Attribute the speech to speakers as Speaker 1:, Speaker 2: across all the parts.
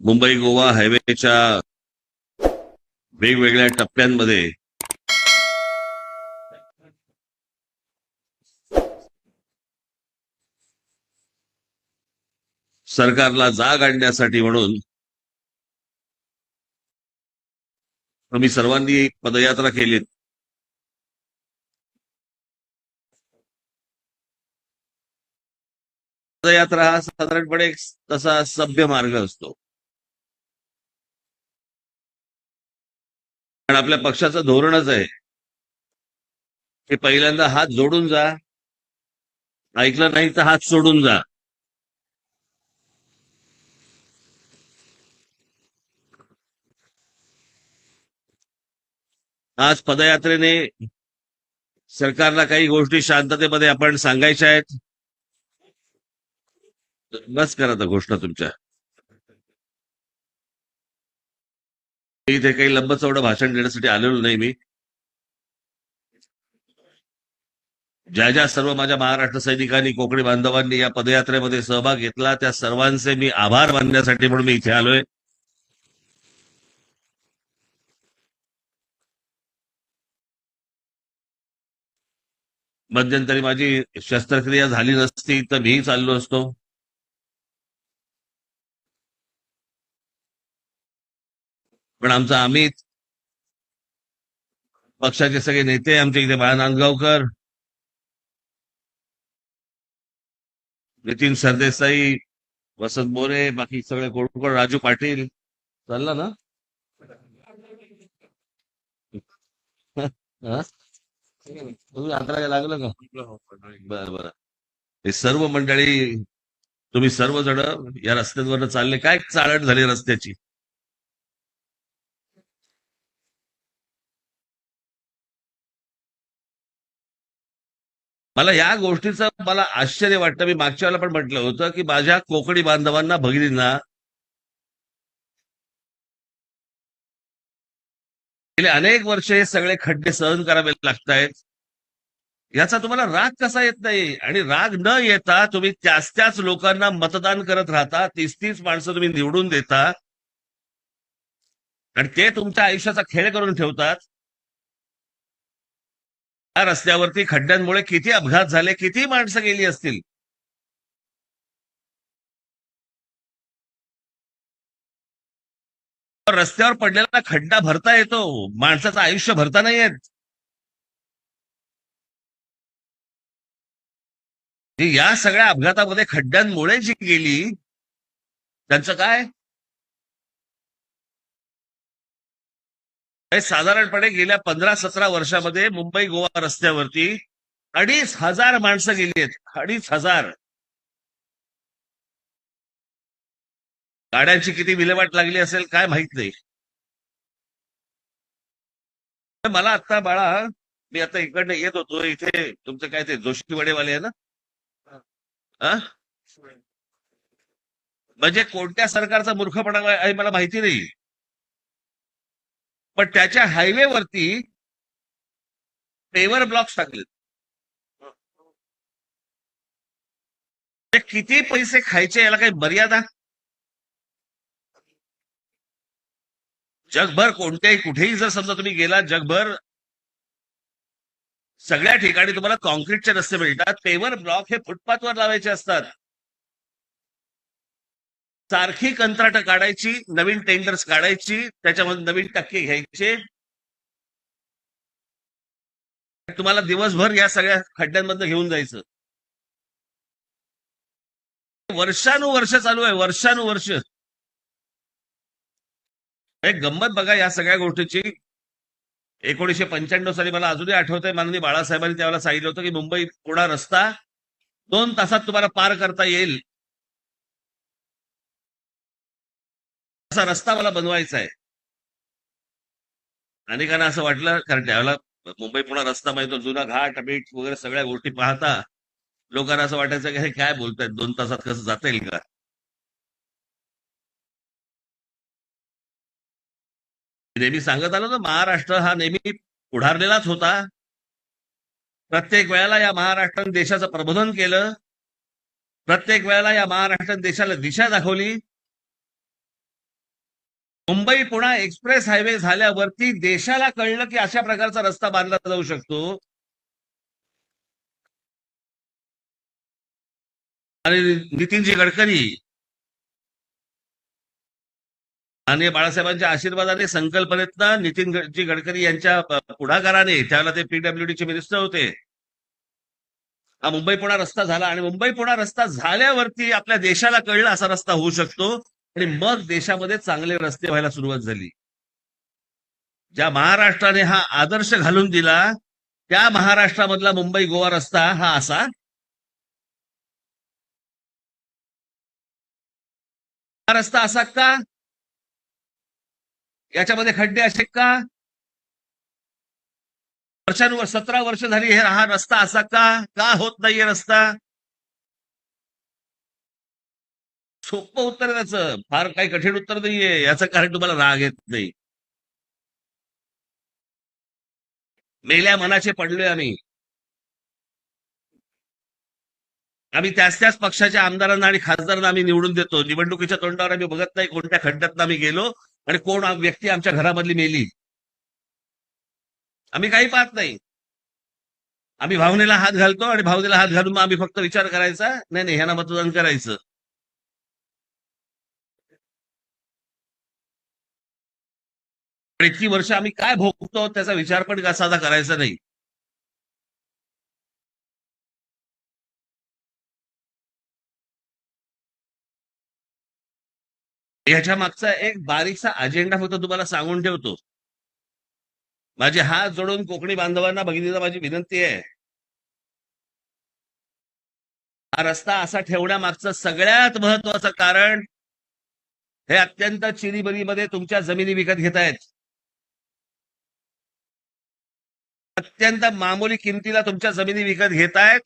Speaker 1: मुंबई गोवा हायवेच्या वेगवेगळ्या टप्प्यांमध्ये सरकारला जाग आणण्यासाठी म्हणून आम्ही सर्वांनी पदयात्रा केली पदयात्रा हा साधारणपणे एक तसा सभ्य मार्ग असतो. पण आपल्या पक्षाचं धोरणच आहे. की पहिल्यांदा हात जोडून जा. ऐकलं नाही तर हात सोडून जा. आज पदयात्रेने सरकारला काही गोष्टी शांततेमध्ये आपण सांगायच्या आहेत. बस करा आता घोषणा तुमच्या. इथे काही लंब चौडं भाषण देण्यासाठी आलेलो नाही मी. ज्या ज्या सर्व माझ्या महाराष्ट्र सैनिकांनी कोकणी बांधवांनी या पदयात्रेमध्ये सहभाग घेतला त्या सर्वांचे मी आभार मानण्यासाठी म्हणून मी इथे आलोय. मध्यंतरी माझी शस्त्रक्रिया झाली नसती तर मी चाललो असतो. पण आमचा अमित पक्षाचे सगळे नेते आमच्या इथे बाळा नांदगावकर नितीन सरदेसाई वसंत मोरे बाकी सगळे कोण राजू पाटील. चालला ना? हा? अंतराला लागलं का? बरं बरं. हे सर्व मंडळी तुम्ही सर्वजण या रस्त्यांवर चालले. काय चाळण झाली रस्त्याची? मला या गोष्टीचं मला आश्चर्य वाटतं. मी मागच्या वेळेला पण म्हटलं होतं की माझ्या कोकणी बांधवांना भगिनींना गेले अनेक वर्ष हे सगळे खड्डे सहन करावे लागतायत. याचा तुम्हाला राग कसा येत नाही? आणि राग न येता तुम्ही त्याच त्याच लोकांना मतदान करत राहता. तीस तीस माणसं तुम्ही निवडून देता. आणि ते तुमच्या आयुष्याचा खेळ करून ठेवतात. त्या रस्त्यावरती खड्ड्यांमुळे किती अपघात झाले किती माणसं गेली असतील? रस्त्यावर पडलेला खड्डा भरता येतो. माणसाचं आयुष्य भरता नाही येत. या सगळ्या अपघातामध्ये खड्ड्यांमुळे जी गेली त्यांचं काय? साधारणपणे गेल्या पंधरा सतरा वर्षामध्ये मुंबई गोवा रस्त्यावरती अडीच हजार माणसं गेली आहेत. अडीच हजार. गाड्यांची किती विल्हेवाट लागली असेल काय माहीत नाही. मला आता बाळा मी आता इकडनं येत होतो इथे तुमचं काय ते जोशीवाडेवाले आहे ना? म्हणजे कोणत्या सरकारचा मूर्खपणा आहे मला माहिती नाही. पण त्याच्या हायवेवरती पेवर ब्लॉक्स टाकले ते म्हणजे किती पैसे खायचे याला काही मर्यादा? जगभर कोणत्याही कुठेही जर समजा तुम्ही गेला जगभर सगळ्या ठिकाणी तुम्हाला कॉन्क्रीटचे रस्ते मिळतात. पेवर ब्लॉक हे फुटपाथवर लावायचे असतात. सारखी कंत्राटं काढायची नवीन टेंडर्स काढायची त्याच्यामध्ये नवीन टक्के घ्यायचे. तुम्हाला दिवसभर या सगळ्या खड्ड्यांमधनं घेऊन जायचं. वर्षानुवर्ष चालू आहे वर्षानुवर्ष. एक गंमत बघा या सगळ्या गोष्टीची. एकोणीशे पंच्याण्णव साली मला अजूनही आठवतंय माननीय बाळासाहेबांनी त्यावेळेला सांगितलं होतं की मुंबई पुणा रस्ता दोन तासात तुम्हाला पार करता येईल. असा रस्ता मला बनवायचा आहे अनेकांना असं वाटलं कारण त्यावेळेला मुंबई पुन्हा रस्ता म्हणजे माहिती जुना घाट बीट वगैरे सगळ्या गोष्टी पाहता लोकांना असं वाटायचं की हे काय बोलतायत दोन तासात कसं जाता येईल का? नेहमी सांगत आलो ना महाराष्ट्र हा नेहमी पुढारलेलाच होता. प्रत्येक वेळेला या महाराष्ट्राने देशाचं प्रबोधन केलं. प्रत्येक वेळेला या महाराष्ट्राने देशाला दिशा दाखवली. मुंबई पुणा एक्सप्रेस हायवे झाल्यावरती देशाला कळलं की अशा प्रकारचा रस्ता बांधला जाऊ शकतो. आणि नितीनजी गडकरी आणि बाळासाहेबांच्या आशीर्वादाने संकल्पनेतनं नितीनजी गडकरी यांच्या पुढाकाराने त्यावेळेला ते पीडब्ल्यूडीचे मिनिस्टर होते. हा मुंबई पुणा रस्ता झाला आणि मुंबई पुणा रस्ता झाल्यावरती आपल्या देशाला कळलं असा रस्ता होऊ शकतो. आणि मग देशामध्ये चांगले रस्ते व्हायला सुरुवात झाली. ज्या महाराष्ट्राने हा आदर्श घालून दिला त्या महाराष्ट्रामधला मुंबई गोवा रस्ता हा असा हा रस्ता असा का? याच्यामध्ये खड्डे असे का? वर्षानुवर सतरा वर्ष झाली हे हा रस्ता असा का? का होत नाहीये रस्ता? सोपं उत्तर आहे त्याचं. फार काही कठीण उत्तर नाहीये. याचं कारण तुम्हाला राग येत नाही. मेल्या मनाचे पडलोय आम्ही. आम्ही त्याच त्याच पक्षाच्या आमदारांना आणि खासदारांना आम्ही निवडून देतो. निवडणुकीच्या तोंडावर आम्ही बघत नाही कोणत्या खड्ड्यात आम्ही गेलो आणि कोण व्यक्ती आमच्या घरामधली मेली. आम्ही काही पाहत नाही. आम्ही भावनेला हात घालतो आणि भावनेला हात घालून मग आम्ही फक्त विचार करायचा नाही नाही ह्यांना मतदान करायचं. पण इतकी वर्ष आम्ही काय भोगतो त्याचा विचार पण कसा साधा करायचा नाही. याच्या मागचा एक बारीकसा अजेंडा फक्त तुम्हाला सांगून ठेवतो. माझे हात जोडून कोकणी बांधवांना भगिनीला माझी विनंती आहे. हा रस्ता असा ठेवण्यामागचं सगळ्यात महत्वाचं कारण हे अत्यंत चिरीबरीमध्ये तुमच्या जमिनी विकत घेतायत. अत्यंत मामूली किमतीला तुमच्या जमिनी विकत घेतायत.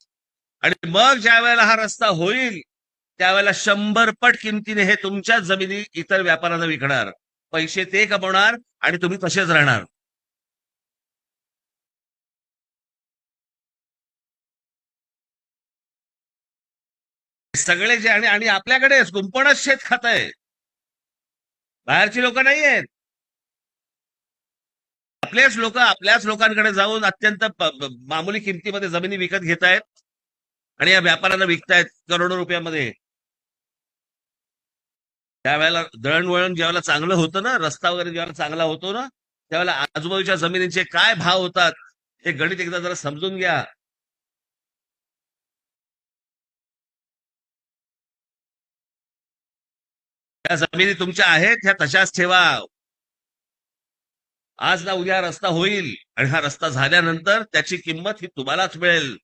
Speaker 1: आणि मग ज्या वेळेला हा रस्ता होईल त्यावेळेला शंभर पट किमतीने हे तुमच्या जमिनी इतर व्यापाऱ्यांना विकणार. पैसे ते कमवणार आणि तुम्ही तसेच राहणार. सगळे जे आणि आणि आपल्याकडे कुंपणच शेत खात आहे बाहेरची लोक नाही आहेत आपलेच लोक आपल्याच लोकांकडे जाऊन अत्यंत मामुली मामूली किमतीमध्ये जमिनी विकत घेत आहेत आणि या व्यापाऱ्यांना विकतायत करोडो रुपयामध्ये. त्यावेळेला दळणवळण ज्यावेळेला चांगलं होतं ना रस्ता वगैरे ज्यावेळेला चांगला होतो ना त्यावेळेला आजूबाजूच्या जमिनीचे काय भाव होतात हे गणित एकदा जरा समजून घ्या. त्या जमिनी तुमच्या आहेत ह्या तशाच ठेवा. आज ना उद्या रस्ता होईल आणि हा रस्ता झाल्यानंतर त्याची किंमत ही तुम्हालाच मिळेल.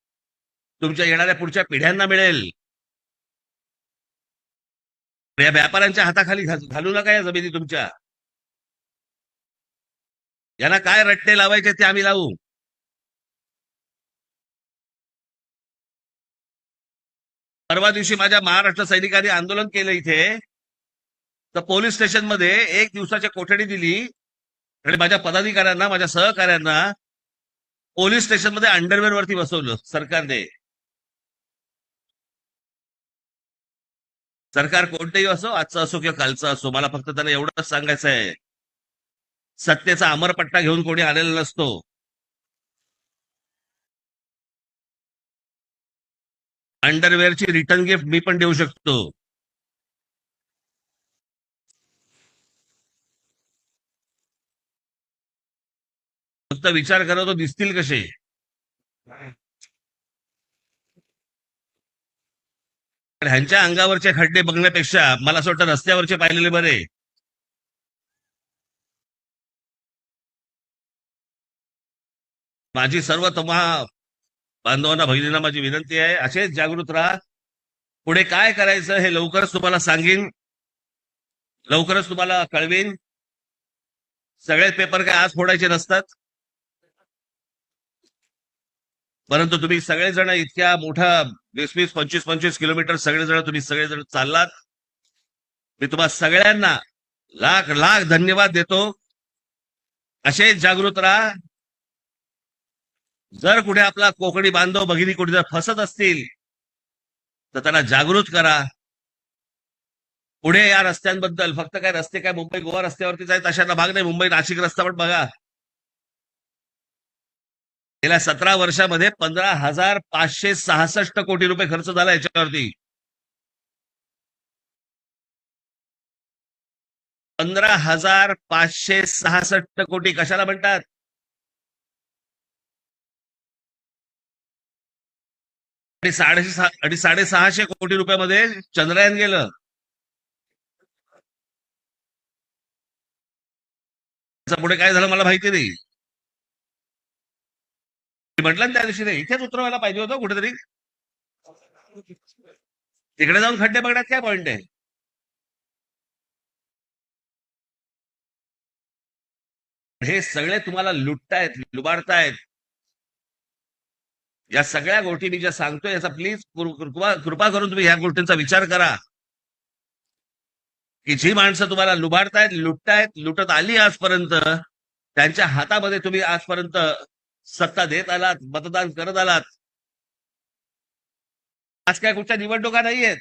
Speaker 1: तुमच्या येणाऱ्या पुढच्या पिढ्यांना मिळेल. या व्यापाऱ्यांच्या हाताखाली घालू नका या जमिनी तुमच्या. यांना काय रट्टे लावायचे ते आम्ही लावू. परवा दिवशी माझ्या महाराष्ट्र सैनिकांनी आंदोलन केलं इथे. तर पोलीस स्टेशनमध्ये एक दिवसाची कोठडी दिली. आणि माझ्या पदाधिकाऱ्यांना माझ्या सहकाऱ्यांना पोलीस स्टेशनमध्ये अंडरवेअर वरती बसवलं सरकारने. सरकार कोणतंही असो आजचं असो किंवा कालचं असो मला फक्त त्याला एवढंच सांगायचं आहे. सत्तेचा अमरपट्टा घेऊन कोणी आलेला नसतो. अंडरवेअरची रिटर्न गिफ्ट मी पण देऊ शकतो. फक्त विचार करा तो दिसतील कसे? पण ह्यांच्या अंगावरचे खड्डे बघण्यापेक्षा मला असं वाटतं रस्त्यावरचे पाहिलेले बरे. माझी सर्व तुम्हा बांधवांना भगिनींना माझी विनंती आहे असेच जागृत राहा. पुढे काय करायचं हे लवकरच तुम्हाला सांगेन. लवकरच तुम्हाला कळवेन. सगळे पेपर काय आज फोडायचे नसतात. परंतु तुम्ही सगळेजण इतक्या मोठ्या वीस वीस पंचवीस पंचवीस किलोमीटर सगळेजण तुम्ही सगळेजण चाललात. मी तुम्हा सगळ्यांना लाख लाख धन्यवाद देतो. असे जागृत राहा. जर कुठे आपला कोकणी बांधव भगिनी कुठे जर फसत असतील तर त्यांना जागृत करा. पुढे या रस्त्यांबद्दल फक्त काय रस्ते काय मुंबई गोवा रस्त्यावरती आहेत अशांना भाग नाही. मुंबई नाशिक रस्ता पण बघा. गेल्या सतरा वर्षामध्ये पंधरा हजार पाचशे सहासष्ट कोटी रुपये खर्च झाला याच्यावरती. पंधरा हजार पाचशे सहासष्ट कोटी कशाला म्हणतात? आणि साडेशे सहा- आणि साडेसहाशे कोटी रुपयामध्ये चंद्रयान गेलं. पुढे काय झालं मला माहिती नाही. म्हटलं ना त्या दिवशी नाही इथेच उतरवायला पाहिजे होतं कुठेतरी. तिकडे जाऊन खड्डे बघण्यात काय पॉइंट आहे? हे सगळे तुम्हाला लुटतायत लुबाडतायत. या सगळ्या गोष्टी मी ज्या सांगतोय याचा प्लीज कृपा कृपा करून तुम्ही ह्या गोष्टींचा विचार करा. की जी माणसं तुम्हाला लुबाडतायत लुटतायत लुटत आली आजपर्यंत त्यांच्या हातामध्ये तुम्ही आजपर्यंत सत्ता देत आलात मतदान करत आलात. आज काय कुठच्या निवडणुका नाहीयेत.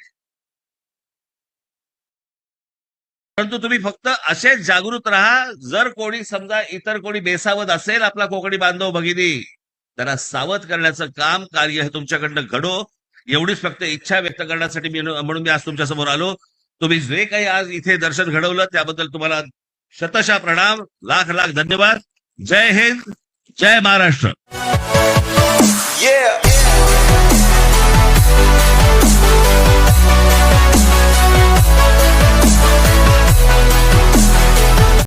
Speaker 1: परंतु तुम्ही फक्त असेच जागृत राहा जर कोणी समजा इतर कोणी बेसावत असेल आपला कोकणी बांधव भगिनी त्याला सावध करण्याचं काम कार्य हे तुमच्याकडनं घडो. एवढीच फक्त इच्छा व्यक्त करण्यासाठी मी म्हणून मी आज तुमच्यासमोर आलो. तुम्ही जे काही आज इथे दर्शन घडवलं त्याबद्दल तुम्हाला शतशा प्रणाम लाख लाख धन्यवाद. जय हिंद. जय महाराष्ट्र
Speaker 2: Yeah.